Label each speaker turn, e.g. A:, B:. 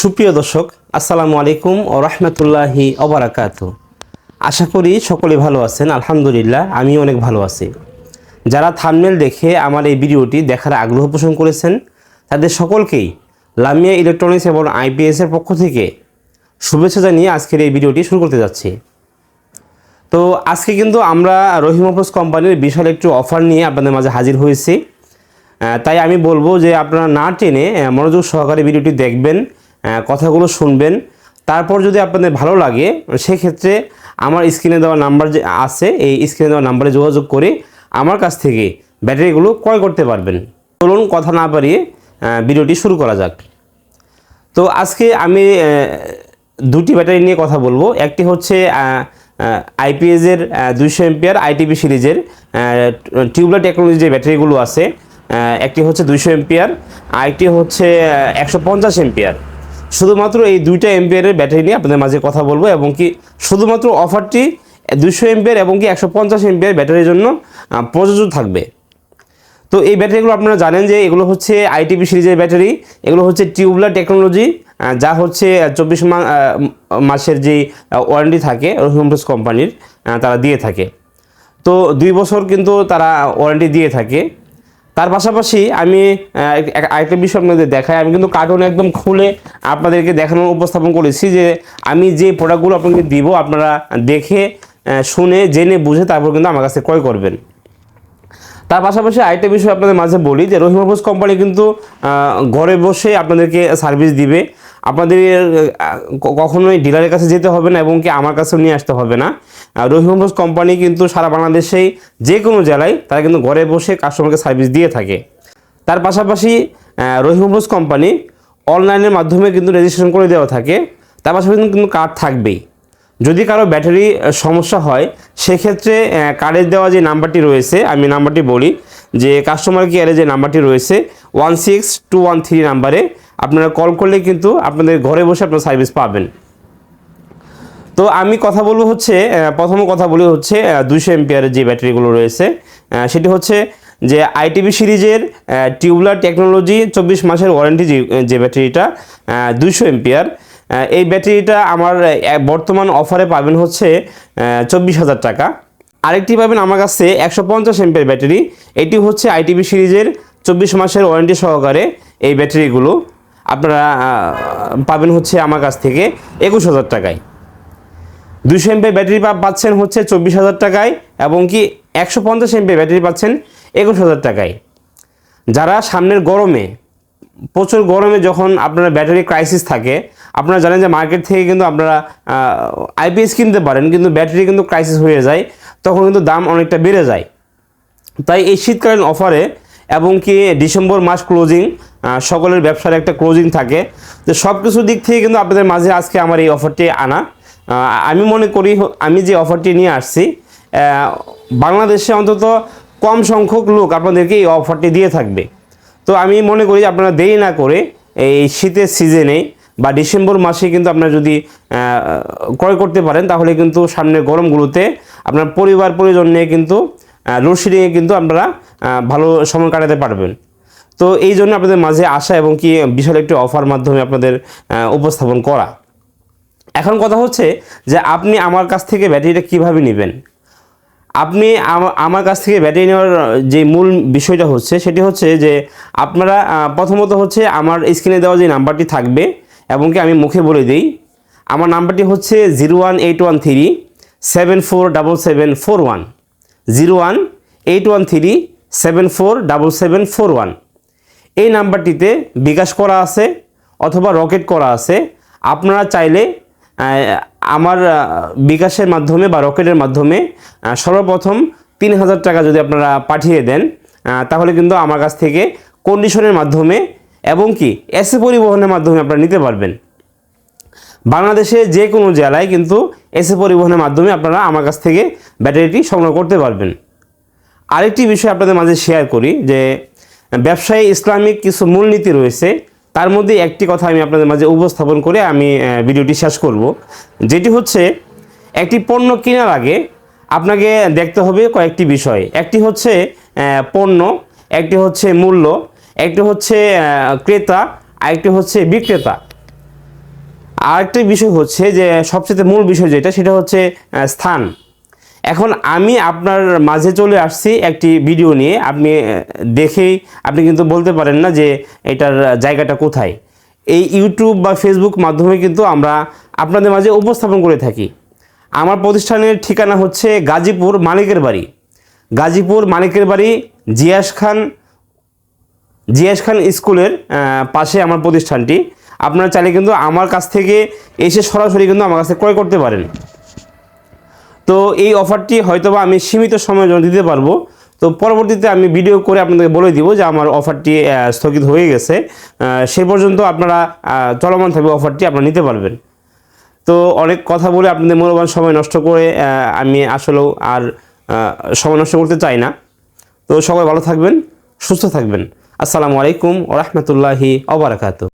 A: সুপ্রিয় দর্শক, আসসালামু আলাইকুম ও রহমতুল্লাহি অবরাকাত আশা করি সকলে ভালো আছেন, আলহামদুলিল্লাহ আমি অনেক ভালো আছি। যারা থামনেল দেখে আমার এই ভিডিওটি দেখার আগ্রহ পোষণ করেছেন, তাদের সকলকেই লামিয়া ইলেকট্রনিক্স এবং আইপিএসের পক্ষ থেকে শুভেচ্ছা জানিয়ে আজকের এই ভিডিওটি শুরু করতে যাচ্ছি। তো আজকে কিন্তু আমরা রহিম অফোস কোম্পানির বিশাল একটু অফার নিয়ে আপনাদের মাঝে হাজির হয়েছি। তাই আমি বলব যে আপনারা না টেনে মনোযোগ সহকারে ভিডিওটি দেখবেন কথাগুলো শুনবেন। তারপর যদি আপনাদের ভালো লাগে, সেক্ষেত্রে আমার স্ক্রিনে দেওয়া নাম্বার যে আছে, এই স্ক্রিনে দেওয়া নাম্বারে যোগাযোগ করে আমার কাছ থেকে ব্যাটারিগুলো ক্রয় করতে পারবেন। চলুন কথা না পারিয়ে ভিডিওটি শুরু করা যাক। তো আজকে আমি দুটি ব্যাটারি নিয়ে কথা বলব। একটি হচ্ছে আইপিএসের দুইশো এমপিআর আইটিপি সিরিজের টিউবলার টেকনোলজি যে ব্যাটারিগুলো আছে একটি হচ্ছে দুইশো এমপিআর আরেকটি হচ্ছে একশো পঞ্চাশ এমপিআর শুধুমাত্র এই দুইটা এমপিয়ারের ব্যাটারি নিয়ে আপনাদের মাঝে কথা বলব এবং কি শুধুমাত্র অফারটি দুশো এমপিয়ার এবং কি একশো পঞ্চাশ এমপিয়ার ব্যাটারির জন্য প্রযোজ্য থাকবে। তো এই ব্যাটারিগুলো আপনারা জানেন যে এগুলো হচ্ছে আইটিপি সিরিজের ব্যাটারি, এগুলো হচ্ছে টিউবলার টেকনোলজি যা হচ্ছে চব্বিশ মাসের যে ওয়ারেন্টি থাকে, রহিমপ্রস কোম্পানির তারা দিয়ে থাকে। তো দুই বছর কিন্তু তারা ওয়ারেন্টি দিয়ে থাকে। তার পাশাপাশি আমি আরেকটা বিষয় আপনাদের দেখাই। আমি কিন্তু কার্টুন একদম খুলে আপনাদেরকে দেখানোর উপস্থাপন করেছি যে আমি যে প্রোডাক্টগুলো আপনাকে দিব, আপনারা দেখে শুনে, জেনে, বুঝে তারপর কিন্তু আমার কাছে ক্রয় করবেন। তার পাশাপাশি আরেকটা বিষয় আপনাদের মাঝে বলি যে রহিম হাফোজ কোম্পানি কিন্তু ঘরে বসে আপনাদেরকে সার্ভিস দিবে। আপনাদের কখনোই ডিলারের কাছে যেতে হবে না এবং কি আমার কাছেও নিয়ে আসতে হবে না। রহিম কোম্পানি কিন্তু সারা বাংলাদেশেই যে কোনো জেলায় তারা কিন্তু ঘরে বসে কাস্টমারকে সার্ভিস দিয়ে থাকে। তার পাশাপাশি রহিম কোম্পানি অনলাইনের মাধ্যমে কিন্তু রেজিস্ট্রেশন করে দেওয়া থাকে। তার পাশাপাশি কিন্তু কার্ড থাকবেই। যদি কারও ব্যাটারি সমস্যা হয়, সেক্ষেত্রে কার্ডের দেওয়া যে নাম্বারটি রয়েছে, আমি নাম্বারটি বলি, যে কাস্টমার কেয়ারে যে নাম্বারটি রয়েছে one six two one three নাম্বারে আপনারা কল করলে কিন্তু আপনাদের ঘরে বসে আপনার সার্ভিস পাবেন। তো আমি কথা বলব হচ্ছে প্রথম কথা বলি হচ্ছে দুইশো এমপিআরের যে ব্যাটারিগুলো রয়েছে সেটি হচ্ছে যে আইটিভি সিরিজের টিউবলার টেকনোলজি চব্বিশ মাসের ওয়ারেন্টি যে ব্যাটারিটা দুইশো এমপিআর এই ব্যাটারিটা আমার বর্তমান অফারে পাবেন হচ্ছে চব্বিশ হাজার টাকা। আরেকটি পাবেন আমার কাছে একশো পঞ্চাশ এমপিআর ব্যাটারি, এটি হচ্ছে আইটিভি সিরিজের চব্বিশ মাসের ওয়ারেন্টি সহকারে এই ব্যাটারিগুলো। আপনারা পাবেন হচ্ছে আমার কাছ থেকে একুশ হাজার টাকায়। দুশো এমপি ব্যাটারি পাচ্ছেন হচ্ছে চব্বিশ হাজার টাকায় এবং কি একশো পঞ্চাশ এমপি ব্যাটারি পাচ্ছেন একুশ হাজার টাকায়। যারা সামনের গরমে, প্রচুর গরমে যখন আপনারা ব্যাটারি ক্রাইসিস থাকে, আপনারা জানেন যে মার্কেট থেকে কিন্তু আপনারা আইপিএস কিনতে পারেন, কিন্তু ব্যাটারি কিন্তু ক্রাইসিস হয়ে যায়, তখন কিন্তু দাম অনেকটা বেড়ে যায়। তাই এই শীতকালীন অফারে এবং কি ডিসেম্বর মাস ক্লোজিং সকলের ব্যবসার একটা ক্লোজিং থাকে। তো সব কিছু দিক থেকে কিন্তু আপনাদের মাঝে আজকে আমার এই অফারটি আনা। আমি মনে করি আমি যে অফারটি নিয়ে আসছি বাংলাদেশে অন্তত কম সংখ্যক লোক আপনাদেরকে এই অফারটি দিয়ে থাকবে। তো আমি মনে করি আপনারা দেরি না করে এই শীতের সিজনে বা ডিসেম্বর মাসে কিন্তু আপনারা যদি ক্রয় করতে পারেন, তাহলে কিন্তু সামনের গরমগুলোতে আপনার পরিবার পরিজন নিয়ে কিন্তু লোডশেডিংয়ে কিন্তু আপনারা ভালো সময় কাটাতে পারবেন। তো এই জন্য আপনাদের মাঝে আসা এবং কি বিশাল একটি অফার মাধ্যমে আপনাদের উপস্থাপন করা। এখন কথা হচ্ছে যে আপনি আমার কাছ থেকে ব্যাটারিটা কীভাবে নেবেন? আপনি আমার কাছ থেকে ব্যাটারি নেওয়ার যে মূল বিষয়টা হচ্ছে সেটি হচ্ছে যে আপনারা প্রথমত হচ্ছে আমার স্ক্রিনে দেওয়া যে নাম্বারটি থাকবে এবং কি আমি মুখে বলে দিই, আমার নাম্বারটি হচ্ছে zero one eight one three seven four double seven four one. Zero one eight one three seven four double seven four one. এই নাম্বারটিতে বিকাশ করা আছে অথবা রকেট করা আছে। আপনারা চাইলে আমার বিকাশের মাধ্যমে বা রকেটের মাধ্যমে সর্বপ্রথম তিন হাজার টাকা যদি আপনারা পাঠিয়ে দেন তাহলে কিন্তু আমার কাছ থেকে কন্ডিশনের মাধ্যমে এবং কি এসে পরিবহনের মাধ্যমে আপনারা নিতে পারবেন। বাংলাদেশে যে কোনো জেলায় কিন্তু এসে পরিবহনের মাধ্যমে আপনারা আমার কাছ থেকে ব্যাটারিটি সংগ্রহ করতে পারবেন। আরেকটি বিষয় আপনাদের মাঝে শেয়ার করি যে ব্যবসায়ী ইসলামিক কিছু মূলনীতি রয়েছে, তার মধ্যে একটি কথা আমি আপনাদের মাঝে উপস্থাপন করে আমি ভিডিওটি শেষ করব। যেটি হচ্ছে, একটি পণ্য কেনার আগে আপনাকে দেখতে হবে কয়েকটি বিষয়। একটি হচ্ছে পণ্য, একটি হচ্ছে মূল্য, একটি হচ্ছে ক্রেতা, আরেকটি হচ্ছে বিক্রেতা। আরেকটি বিষয় হচ্ছে যে সবচেয়ে মূল বিষয় যেটা, সেটা হচ্ছে স্থান। এখন আমি আপনার মাঝে চলে আসছি একটি ভিডিও নিয়ে। আপনি দেখেই আপনি কিন্তু বলতে পারেন না যে এটার জায়গাটা কোথায়। এই ইউটিউব বা ফেসবুক মাধ্যমে কিন্তু আমরা আপনাদের মাঝে উপস্থাপন করে থাকি। আমার প্রতিষ্ঠানের ঠিকানা হচ্ছে গাজীপুর মালিকের বাড়ি। গাজীপুর মালিকের বাড়ি, জিয়াস খান জিয়াস খান স্কুলের পাশে আমার প্রতিষ্ঠানটি। আপনারা চাইলে কিন্তু আমার কাছ থেকে এসে সরাসরি কিন্তু আমার কাছে ক্রয় করতে পারেন। তো এই অফারটি হয়তোবা আমি সীমিত সময়ের জন্য দিতে পারব। তো পরবর্তীতে আমি ভিডিও করে আপনাদেরকে বলে দিব যে আমার অফারটি স্থগিত হয়ে গেছে। সে পর্যন্ত আপনারা চলমান থাকবে অফারটি আপনারা নিতে পারবেন। তো অনেক কথা বলে আপনাদের মূল্যবান সময় নষ্ট করে আমি আসলেও আর সময় নষ্ট করতে চাই না। তো সবাই ভালো থাকবেন, সুস্থ থাকবেন। আসসালামু আলাইকুম ওরহমতুল্লাহি অবরাকাতু